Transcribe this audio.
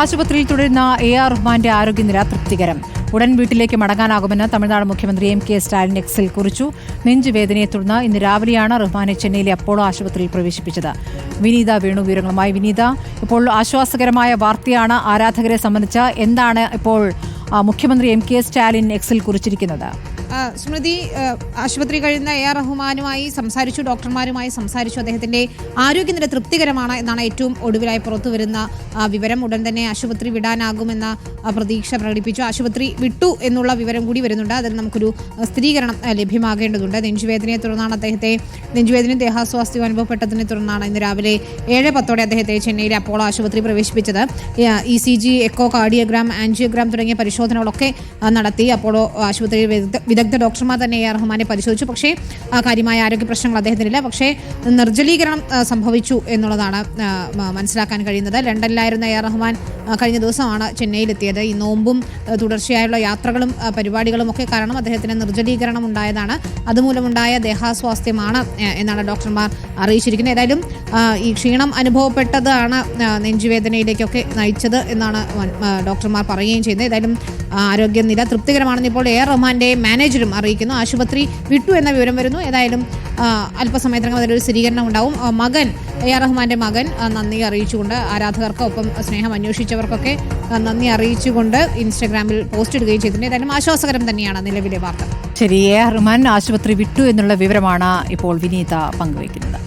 ആശുപത്രിയിൽ തുടരുന്ന A R റഹ്മാന്റെ ആരോഗ്യനില തൃപ്തികരം. ഉടൻ വീട്ടിലേക്ക് മടങ്ങാനാകുമെന്ന് തമിഴ്നാട് മുഖ്യമന്ത്രി എം കെ സ്റ്റാലിൻ എക്സിൽ കുറിച്ചു. നെഞ്ചുവേദനയെ തുടർന്ന് ഇന്ന് രാവിലെയാണ് റഹ്മാനെ ചെന്നൈയിലെ അപ്പോളോ ആശുപത്രിയിൽ പ്രവേശിപ്പിച്ചത്. വിനീത വേണു വിവരങ്ങളുമായി. വിനീത ഇപ്പോൾ ആശ്വാസകരമായ വാർത്തയാണ് ആരാധകരെ സംബന്ധിച്ച് എന്താണ് ഇപ്പോൾ മുഖ്യമന്ത്രി എം കെ സ്റ്റാലിൻ എക്സിൽ കുറിച്ചിരിക്കുന്നത്? സ്മൃതി ആശുപത്രി കഴിയുന്ന എ ആർ റഹ്മാനുമായി സംസാരിച്ചു ഡോക്ടർമാരുമായി സംസാരിച്ചു. അദ്ദേഹത്തിന്റെ ആരോഗ്യനില തൃപ്തികരമാണ് എന്നാണ് ഏറ്റവും ഒടുവിലായി പുറത്തു വരുന്ന വിവരം. ഉടൻ തന്നെ ആശുപത്രി വിടാനാകുമെന്ന പ്രതീക്ഷ പ്രകടിപ്പിച്ചു. ആശുപത്രി വിട്ടു എന്നുള്ള വിവരം കൂടി വരുന്നുണ്ട്. അതിൽ നമുക്കൊരു സ്ഥിരീകരണം ലഭ്യമാകേണ്ടതുണ്ട്. നെഞ്ചുവേദനയെ തുടർന്നാണ് അദ്ദേഹത്തെ നെഞ്ചുവേദനയും ദേഹാസ്വാസ്ഥ്യവും അനുഭവപ്പെട്ടതിനെ തുടർന്നാണ് ഇന്ന് രാവിലെ ഏഴ് പത്തോടെ അദ്ദേഹത്തെ ചെന്നൈയിലെ അപ്പോളോ ആശുപത്രി പ്രവേശിപ്പിച്ചത്. E C G echocardiogram angiogram തുടങ്ങിയ പരിശോധനകളൊക്കെ നടത്തി അപ്പോളോ ആശുപത്രിയിൽ വിദഗ്ധ ഡോക്ടർമാർ തന്നെ എ ആർ റഹ്മാനെ പരിശോധിച്ചു. പക്ഷേ കാര്യമായ ആരോഗ്യ പ്രശ്നങ്ങൾ അദ്ദേഹത്തിനില്ല. പക്ഷേ നിർജലീകരണം സംഭവിച്ചു എന്നുള്ളതാണ് മനസ്സിലാക്കാൻ കഴിയുന്നത്. ലണ്ടനിലായിരുന്ന എ ആർ റഹ്മാൻ കഴിഞ്ഞ ദിവസമാണ് ചെന്നൈയിലെത്തിയത്. ഈ നോമ്പും തുടർച്ചയായുള്ള യാത്രകളും പരിപാടികളും ഒക്കെ കാരണം അദ്ദേഹത്തിന് നിർജലീകരണം ഉണ്ടായതാണ്. അതുമൂലമുണ്ടായ ദേഹാസ്വാസ്ഥ്യമാണ് എന്നാണ് ഡോക്ടർമാർ അറിയിച്ചിരിക്കുന്നത്. ഏതായാലും ഈ ക്ഷീണം അനുഭവപ്പെട്ടതാണ് നെഞ്ചുവേദനയിലേക്കൊക്കെ നയിച്ചത് എന്നാണ് ഡോക്ടർമാർ പറയുകയും ചെയ്യുന്നത്. ഏതായാലും ആരോഗ്യനില തൃപ്തികരമാണെന്ന് ഇപ്പോൾ എ റഹ്മാന്റെ മാനേജരും അറിയിക്കുന്നു. ആശുപത്രി വിട്ടു എന്ന വിവരം വരുന്നു. ഏതായാലും അല്പസമയത്തിനകം അതിലൊരു സ്ഥിരീകരണം ഉണ്ടാവും. മകൻ എ ആർ റഹ്മാന്റെ മകൻ നന്ദി അറിയിച്ചുകൊണ്ട് ആരാധകർക്കൊപ്പം സ്നേഹം അന്വേഷിച്ചവർക്കൊക്കെ നന്ദി അറിയിച്ചുകൊണ്ട് ഇൻസ്റ്റഗ്രാമിൽ പോസ്റ്റ് ഇടുകയും ചെയ്തിട്ടുണ്ട്. ഏതായാലും ആശ്വാസകരം തന്നെയാണ് നിലവിലെ വാർത്ത. ശരി എ ആർ റഹ്മാൻ ആശുപത്രി വിട്ടു എന്നുള്ള വിവരമാണ് ഇപ്പോൾ വിനീത പങ്കുവയ്ക്കുന്നത്.